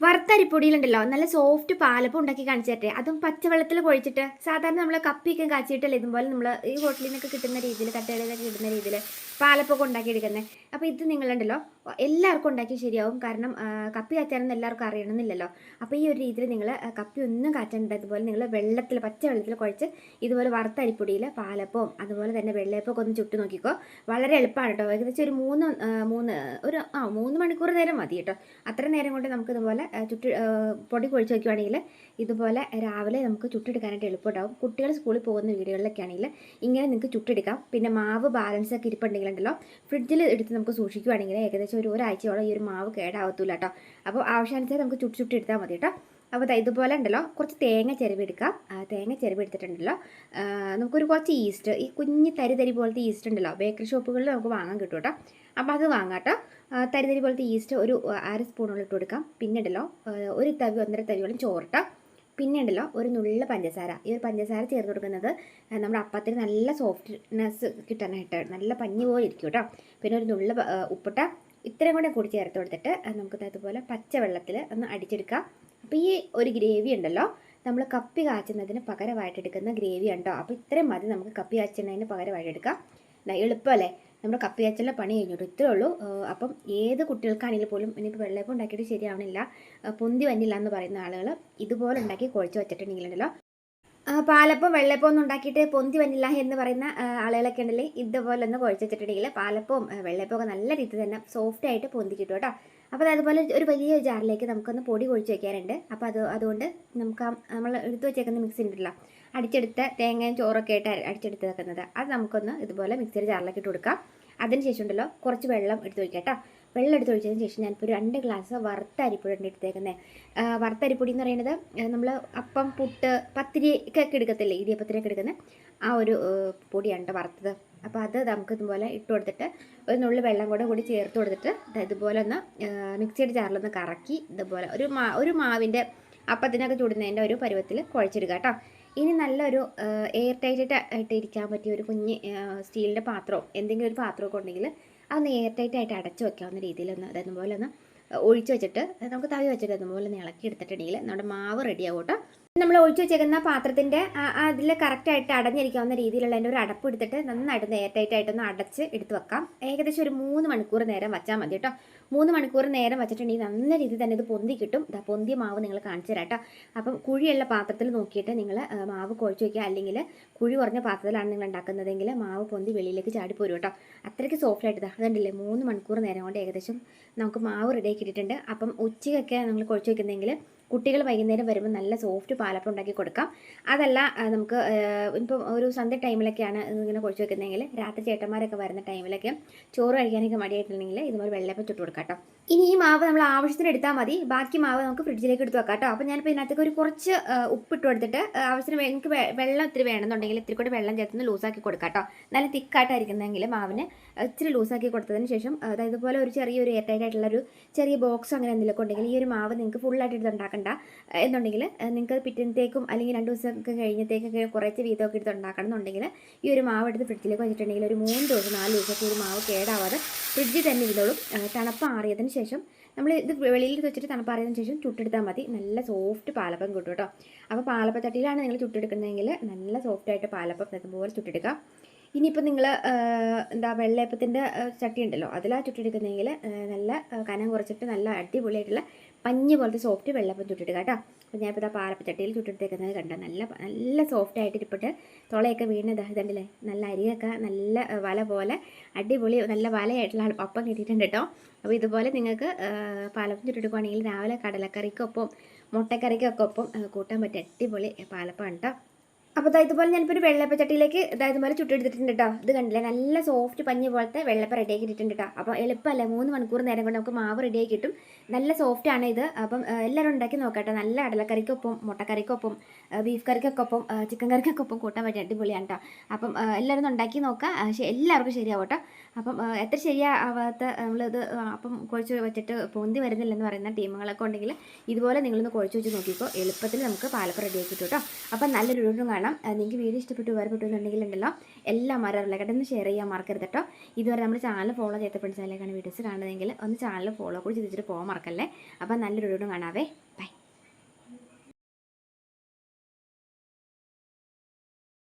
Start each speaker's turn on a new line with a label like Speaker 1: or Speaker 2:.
Speaker 1: വറുത്തരിപ്പൊടിയിലുണ്ടല്ലോ നല്ല സോഫ്റ്റ് പാലപ്പം ഉണ്ടാക്കി കാണിച്ചു തരട്ടെ അതും പച്ചവെള്ളത്തിൽ കുഴിച്ചിട്ട് സാധാരണ നമ്മൾ കപ്പിയൊക്കെ കാച്ചിട്ടല്ലേ ഇതുപോലെ നമ്മൾ ഈ ഹോട്ടലിൽ നിന്നൊക്കെ കിട്ടുന്ന രീതിയിൽ തട്ടുകടയിലൊക്കെ കിട്ടുന്ന രീതിയിൽ പാലപ്പൊക്കെ ഉണ്ടാക്കിയെടുക്കുന്നത് അപ്പോൾ ഇത് നിങ്ങളുണ്ടല്ലോ. എല്ലാവർക്കും ഉണ്ടാക്കി ശരിയാവും. കാരണം കപ്പി കാച്ചാനൊന്നും എല്ലാവർക്കും അറിയണമെന്നില്ലല്ലോ. അപ്പോൾ ഈ ഒരു രീതിയിൽ നിങ്ങൾ കപ്പി ഒന്നും കാച്ചാനുണ്ട് അതുപോലെ നിങ്ങൾ വെള്ളത്തിൽ പച്ച വെള്ളത്തിൽ കുഴച്ച് ഇതുപോലെ വറുത്തരിപ്പൊടിയിൽ പാലപ്പവും അതുപോലെ തന്നെ വെള്ളയപ്പമൊക്കെ ഒന്ന് ചുട്ട് നോക്കിക്കോ. വളരെ എളുപ്പമാണ് കേട്ടോ ഏകദേശം ഒരു മൂന്ന് മൂന്ന് ഒരു ആ മൂന്ന് മണിക്കൂർ നേരം മതി കേട്ടോ അത്ര നേരം കൊണ്ട് നമുക്ക് ഇതുപോലെ ആ, പൊടി കുഴിച്ച് വയ്ക്കുവാണെങ്കിൽ ഇതുപോലെ രാവിലെ നമുക്ക് ചുട്ടെടുക്കാനായിട്ട് എളുപ്പമുണ്ടാവും. കുട്ടികൾ സ്കൂളിൽ പോകുന്ന വീടുകളിലൊക്കെ ആണെങ്കിൽ ഇങ്ങനെ നിങ്ങൾക്ക് ചുട്ടെടുക്കാം. പിന്നെ മാവ് ബാലൻസ് ഒക്കെ ഇരിപ്പുണ്ടെങ്കിലുണ്ടല്ലോ ഫ്രിഡ്ജിൽ എടുത്ത് നമുക്ക് സൂക്ഷിക്കുവാണെങ്കിൽ ഏകദേശം ഒരു ഒരാഴ്ചയോളം ഈ ഒരു മാവ് കേടാവത്തില്ല കേട്ടോ. അപ്പോൾ ആവശ്യാനുസരിച്ച് നമുക്ക് ചുട്ട് ചുട്ടെടുത്താൽ മതി കേട്ടോ. അപ്പോൾ ഇതുപോലെ ഉണ്ടല്ലോ കുറച്ച് തേങ്ങ ചിരവെടുക്കാം തേങ്ങ ചിരവെടുത്തിട്ടുണ്ടല്ലോ നമുക്കൊരു കുറച്ച് ഈസ്റ്റ് ഈ കുഞ്ഞ് തരി തരി പോലത്തെ ഈസ്റ്റ് ഉണ്ടല്ലോ ബേക്കറി ഷോപ്പുകളിൽ നമുക്ക് വാങ്ങാൻ കിട്ടും കേട്ടോ. അപ്പോൾ അത് വാങ്ങാം കേട്ടോ. ആ, തരി തരി പോലത്തെ ഈസ്റ്റ് ഒരു അര സ്പൂണോളം ഇട്ട് കൊടുക്കാം. പിന്നെ ഉണ്ടല്ലോ ഒരു തവി ഒന്നര തവിയോളം ചോറിട്ട. പിന്നെ ഉണ്ടല്ലോ ഒരു നുള്ള പഞ്ചസാര. ഈ ഒരു പഞ്ചസാര ചേർത്ത് കൊടുക്കുന്നത് നമ്മുടെ അപ്പത്തിന് നല്ല സോഫ്റ്റ്നെസ് കിട്ടാനായിട്ട് നല്ല പഞ്ഞി പോലെ ഇരിക്കും കേട്ടോ. പിന്നെ ഒരു നുള്ള ഉപ്പിട്ട ഇത്രയും കൂടെ കൂടി ചേർത്ത് കൊടുത്തിട്ട് നമുക്ക് അതുപോലെ പച്ചവെള്ളത്തിൽ ഒന്ന് അടിച്ചെടുക്കാം. അപ്പോൾ ഈ ഒരു ഗ്രേവി ഉണ്ടല്ലോ നമ്മൾ കപ്പി കാച്ചുന്നതിന് പകരമായിട്ടെടുക്കുന്ന ഗ്രേവി ഉണ്ടോ അപ്പോൾ ഇത്രയും മതി നമുക്ക് കപ്പി കാച്ചുന്നതിന് പകരമായിട്ടെടുക്കാം എളുപ്പമല്ലേ? നമ്മുടെ കപ്പി കാച്ചലിന്റെ പണി കഴിഞ്ഞിട്ട് ഇത്രേ ഉള്ളൂ. അപ്പം ഏത് കുട്ടികൾക്കാണെങ്കിൽ പോലും ഇനിയിപ്പോൾ വെള്ളയപ്പം ഉണ്ടാക്കിയിട്ട് ശരിയാവണില്ല. പൊന്തി വന്നില്ല എന്ന് പറയുന്ന ആളുകൾ ഇതുപോലെ ഉണ്ടാക്കി കുഴച്ച് വെച്ചിട്ടുണ്ടെങ്കിലുണ്ടല്ലോ. പാലപ്പം വെള്ളപ്പം ഒന്നും ഉണ്ടാക്കിയിട്ട് പൊന്തി വന്നില്ല എന്ന് പറയുന്ന ആളുകളൊക്കെ ഉണ്ടല്ലേ? ഇതുപോലെ ഒന്ന് കുഴച്ച് വെച്ചിട്ടുണ്ടെങ്കിൽ പാലപ്പവും വെള്ളപ്പവും ഒക്കെ നല്ല രീതിയിൽ തന്നെ സോഫ്റ്റ് ആയിട്ട് പൊന്തി കിട്ടും കേട്ടോ. അപ്പോൾ അതുപോലെ ഒരു വലിയ ജാറിലേക്ക് നമുക്കൊന്ന് പൊടി കുഴിച്ച് വെക്കാറുണ്ട് അപ്പോൾ അത് അതുകൊണ്ട് നമുക്ക് നമ്മൾ എടുത്ത് വെച്ചേക്കുന്ന മിക്സി ഉണ്ടല്ലോ. അടിച്ചെടുത്ത തേങ്ങയും ചോറൊക്കെ ആയിട്ട് അടിച്ചെടുത്ത് വെക്കുന്നത്. അത് നമുക്കൊന്ന് ഇതുപോലെ മിക്സിയുടെ ജാറിലേക്ക് ഇട്ട് കൊടുക്കാം. അതിന് ശേഷം ഉണ്ടല്ലോ കുറച്ച് വെള്ളം എടുത്ത് വയ്ക്കാം വെള്ളം എടുത്ത് ഒഴിച്ചതിന് ശേഷം ഞാനിപ്പോൾ രണ്ട് ഗ്ലാസ് വറുത്ത അരിപ്പൊടി ഉണ്ട് എടുത്തേക്കുന്നത് വറുത്ത അരിപ്പൊടി എന്ന് പറയുന്നത് നമ്മൾ അപ്പം പുട്ട് പത്തിരി ഒക്കെ എടുക്കത്തില്ലേ ഇടിയപ്പത്തിനൊക്കെ എടുക്കുന്ന ആ ഒരു പൊടിയാണ് വറുത്തത്. അപ്പോൾ അത് നമുക്ക് ഇതുപോലെ ഇട്ട് കൊടുത്തിട്ട് ഒരു നുള്ളി വെള്ളം കൂടെ കൂടി ചേർത്ത് കൊടുത്തിട്ട് ഇതുപോലെ ഒന്ന് മിക്സിയുടെ ജാറിലൊന്ന് കറക്കി ഇതുപോലെ ഒരു മാ ഒരു മാവിന്റെ അപ്പത്തിനൊക്കെ ചൂടുന്നതിന്റെ ഒരു പരുവത്തിൽ കുഴച്ചെടുക്കുക കേട്ടോ. ഇനി നല്ലൊരു എയർ ടൈറ്റായിട്ട് ആയിട്ട് ഇരിക്കാൻ പറ്റിയ ഒരു കുഞ്ഞ് സ്റ്റീലിന്റെ പാത്രമോ എന്തെങ്കിലും ഒരു പാത്രമൊക്കെ ഉണ്ടെങ്കിൽ അതൊന്ന് എയർ ടൈറ്റ് ആയിട്ട് അടച്ചു വെക്കാവുന്ന രീതിയിലൊന്ന് പോലെ ഒന്ന് ഒഴിച്ച് വെച്ചിട്ട് നമുക്ക് തവി വെച്ചിട്ട് അതുപോലെ ഒന്ന് ഇളക്കി എടുത്തിട്ടുണ്ടെങ്കിൽ നമ്മുടെ മാവ് റെഡിയാവും കേട്ടോ നമ്മൾ ഒഴിച്ചു വെച്ചേക്കുന്ന പാത്രത്തിന്റെ അതിൽ കറക്റ്റായിട്ട് അടഞ്ഞിരിക്കാവുന്ന രീതിയിലുള്ള അതിന്റെ ഒരു അടപ്പ് എടുത്തിട്ട് നന്നായിട്ട് ആയിട്ടൊന്ന് അടച്ച് എടുത്ത് വെക്കാം. ഏകദേശം ഒരു മൂന്ന് മണിക്കൂർ നേരം വെച്ചാൽ മതി കേട്ടോ മൂന്ന് മണിക്കൂർ നേരം വെച്ചിട്ടുണ്ടെങ്കിൽ നല്ല രീതിയിൽ തന്നെ ഇത് പൊന്തി കിട്ടും. ഇതാ പൊന്തിയ മാവ് നിങ്ങൾ കാണിച്ചു തരാം കേട്ടോ അപ്പം കുഴിയുള്ള പാത്രത്തിൽ നോക്കിയിട്ട് നിങ്ങൾ മാവ് കുഴച്ച് വയ്ക്കുക അല്ലെങ്കിൽ കുഴി കുറഞ്ഞ പാത്രത്തിലാണ് നിങ്ങൾ ഉണ്ടാക്കുന്നതെങ്കിൽ മാവ് പൊന്തി വെളിയിലേക്ക് ചാടിപ്പോരും കേട്ടോ അത്രയ്ക്ക് സോഫ്റ്റ് ആയിട്ട് ഇതാ. അതുണ്ടല്ലേ മൂന്ന് മണിക്കൂർ നേരം കൊണ്ട് ഏകദേശം നമുക്ക് മാവ് റെഡിയാക്കി ഇട്ടിട്ടുണ്ട് അപ്പം ഉച്ചയ്ക്കൊക്കെ നിങ്ങൾ കുഴച്ച് വയ്ക്കുന്നെങ്കിൽ കുട്ടികൾ വൈകുന്നേരം വരുമ്പോൾ നല്ല സോഫ്റ്റ് പാലപ്പം ഉണ്ടാക്കി കൊടുക്കാം. അതല്ല നമുക്ക് ഇപ്പം ഒരു സന്ധ്യ ടൈമിലൊക്കെയാണ് ഇങ്ങനെ കുഴിച്ച് വെക്കുന്നതെങ്കിൽ രാത്രി ചേട്ടന്മാരൊക്കെ വരുന്ന ടൈമിലൊക്കെ ചോറ് കഴിക്കാനൊക്കെ മടിയായിട്ടുണ്ടെങ്കിൽ ഇതുപോലെ വെള്ളപ്പം ചുട്ട് കൊടുക്കാം കേട്ടോ. ഇനി ഈ മാവ് നമ്മൾ ആവശ്യത്തിന് എടുത്താൽ മതി. ബാക്കി മാവ് നമുക്ക് ഫ്രിഡ്ജിലേക്ക് എടുത്ത് വെക്കാം കേട്ടോ. അപ്പോൾ ഞാനിപ്പോൾ ഇതിനകത്തേക്ക് ഒരു കുറച്ച് ഉപ്പ് ഉപ്പിട്ട് കൊടുത്തിട്ട് ആവശ്യത്തിന് എനിക്ക് വെള്ളം ഇത്തിരി വേണമെന്നുണ്ടെങ്കിൽ ഇത്തിരി കൂടി വെള്ളം ചേർത്ത് ലൂസാക്കി കൊടുക്കാം കേട്ടോ. നല്ല തിക്കായിട്ടായിരിക്കുന്നെങ്കിൽ മാവിന് ഇച്ചിരി ലൂസാക്കി കൊടുത്തതിന് ശേഷം അതായത് ഇതുപോലെ ഒരു ചെറിയൊരു എയർ ടൈറ്റ് ആയിട്ടുള്ള ഒരു ചെറിയ ബോക്സ് അങ്ങനെ എന്തെങ്കിലും ഉണ്ടെങ്കിൽ ഈ ഒരു മാവ് നിങ്ങൾക്ക് ഫുള്ളായിട്ട് എടുത്ത് ഉണ്ടാക്കണ്ട ഏഹ് എന്നുണ്ടെങ്കിൽ നിങ്ങൾക്ക് പിറ്റേന്നത്തേക്കും അല്ലെങ്കിൽ രണ്ട് ദിവസമൊക്കെ കഴിഞ്ഞത്തേക്കൊക്കെ കുറച്ച് വീതമൊക്കെ എടുത്ത് ഉണ്ടാക്കണം എന്നുണ്ടെങ്കിൽ ഈ ഒരു മാവ് എടുത്ത് ഫ്രിഡ്ജിലേക്ക് വെച്ചിട്ടുണ്ടെങ്കിൽ ഒരു മൂന്ന് ദിവസം നാല് ദിവസമൊക്കെ ഒരു മാവ് കേടാവാതെ ഫ്രിഡ്ജിൽ തന്നെ ഇരുന്നോളും. തണുപ്പാറിയതിന് ശേഷം നമ്മൾ ഇത് വെളിയിൽ വെച്ചിട്ട് തണുപ്പാറിയതിന് ശേഷം ചുട്ടെടുത്താൽ മതി. നല്ല സോഫ്റ്റ് പാലപ്പം കിട്ടും കേട്ടോ. അപ്പോൾ പാലപ്പച്ചട്ടിയിലാണ് നിങ്ങൾ ചുട്ടെടുക്കുന്നതെങ്കിൽ നല്ല സോഫ്റ്റായിട്ട് പാലപ്പം ഇതുപോലെ ചുട്ടെടുക്കാം ഇനിയിപ്പോൾ നിങ്ങൾ എന്താ വെള്ളയപ്പത്തിന്റെ ചട്ടി ഉണ്ടല്ലോ അതിലാ ചുട്ടെടുക്കുന്നതെങ്കിൽ നല്ല കനം കുറച്ചിട്ട് നല്ല അടിപൊളിയായിട്ടുള്ള പഞ്ഞ് പോലത്തെ സോഫ്റ്റ് വെള്ളപ്പം ചുട്ടിടുക കേട്ടോ. അപ്പോൾ ഞാനിപ്പോൾ ഇതാ പാറപ്പച്ചട്ടിയിൽ ചുട്ടെടുത്തേക്കുന്നത് കണ്ടോ? നല്ല നല്ല സോഫ്റ്റ് ആയിട്ട് ഇരിപ്പിട്ട് തുളയൊക്കെ വീണ് ദഹിതണ്ടല്ലേ നല്ല അരിയൊക്കെ നല്ല വല പോലെ അടിപൊളി നല്ല വലയായിട്ടുള്ള അപ്പം കിട്ടിയിട്ടുണ്ട് കേട്ടോ. അപ്പോൾ ഇതുപോലെ നിങ്ങൾക്ക് പാലപ്പം ചുട്ടെടുക്കുകയാണെങ്കിൽ രാവിലെ കടലക്കറിക്കൊപ്പം മുട്ടക്കറിക്കൊക്കെ ഒപ്പം കൂട്ടാൻ പറ്റിയ അടിപൊളി പാലപ്പം കേട്ടോ. അപ്പോൾ ഇതുപോലെ ഞാനിപ്പോൾ ഒരു വെള്ളപ്പ ചട്ടിയിലേക്ക് ഇതാ ചുട്ടെടുത്തിട്ടുണ്ട് കേട്ടോ ഇത് കണ്ടില്ലേ? നല്ല സോഫ്റ്റ് പഞ്ഞ് പോലത്തെ വെള്ളപ്പ റെഡിയാക്കി ഇട്ടിട്ടുണ്ട് കേട്ടോ അപ്പോൾ എളുപ്പമല്ല? മൂന്ന് മണിക്കൂർ നേരം കൊണ്ട് നമുക്ക് മാവ് റെഡിയാക്കി കിട്ടും. നല്ല സോഫ്റ്റ് ആണ് ഇത്. അപ്പം എല്ലാവരും ഉണ്ടാക്കി നോക്കട്ടെ നല്ല അടലക്കറിക്കൊപ്പം മുട്ടക്കറിക്കൊപ്പം ബീഫ് കറിക്കൊക്കെ ഒപ്പം ചിക്കൻ ഒപ്പം കൂട്ടാൻ പറ്റിയ അടിപൊളിയാണ് കേട്ടോ അപ്പം എല്ലാവരും ഉണ്ടാക്കി നോക്കാം. എല്ലാവർക്കും ശരിയാവും അപ്പം എത്ര ശരിയാവാത്ത നമ്മളിത് അപ്പം കുഴച്ച് വെച്ചിട്ട് പൊന്തി വരുന്നില്ലെന്ന് പറയുന്ന ടീമുകളൊക്കെ ഉണ്ടെങ്കിൽ ഇതുപോലെ നിങ്ങളൊന്ന് കുഴച്ച് വെച്ച് നോക്കിക്കോ. എളുപ്പത്തിൽ നമുക്ക് പാലപ്പം റെഡിയാക്കി കിട്ടും കേട്ടോ അപ്പം നല്ലൊരു വീണ്ടും കാണാം. നിങ്ങൾക്ക് വീഡിയോ ഇഷ്ടപ്പെട്ടു ഉപകാരപ്പെട്ടു എന്നുണ്ടെങ്കിൽ ഉണ്ടല്ലോ. എല്ലാ മരങ്ങളിലേക്കായിട്ട് ഒന്ന് ഷെയർ ചെയ്യാൻ മറക്കരുത് കേട്ടോ ഇതുവരെ നമ്മുടെ ചാനൽ ഫോളോ ചെയ്ത ഫ്രണ്ട്സിലേക്കാണ് വീഡിയോസ് കാണുന്നതെങ്കിൽ ഒന്ന് ചാനൽ ഫോളോ കൂടി ചെയ്തിട്ട് പോകാൻ മറക്കല്ലേ? അപ്പോൾ നല്ലൊരു വീഡിയോ കാണാവേ.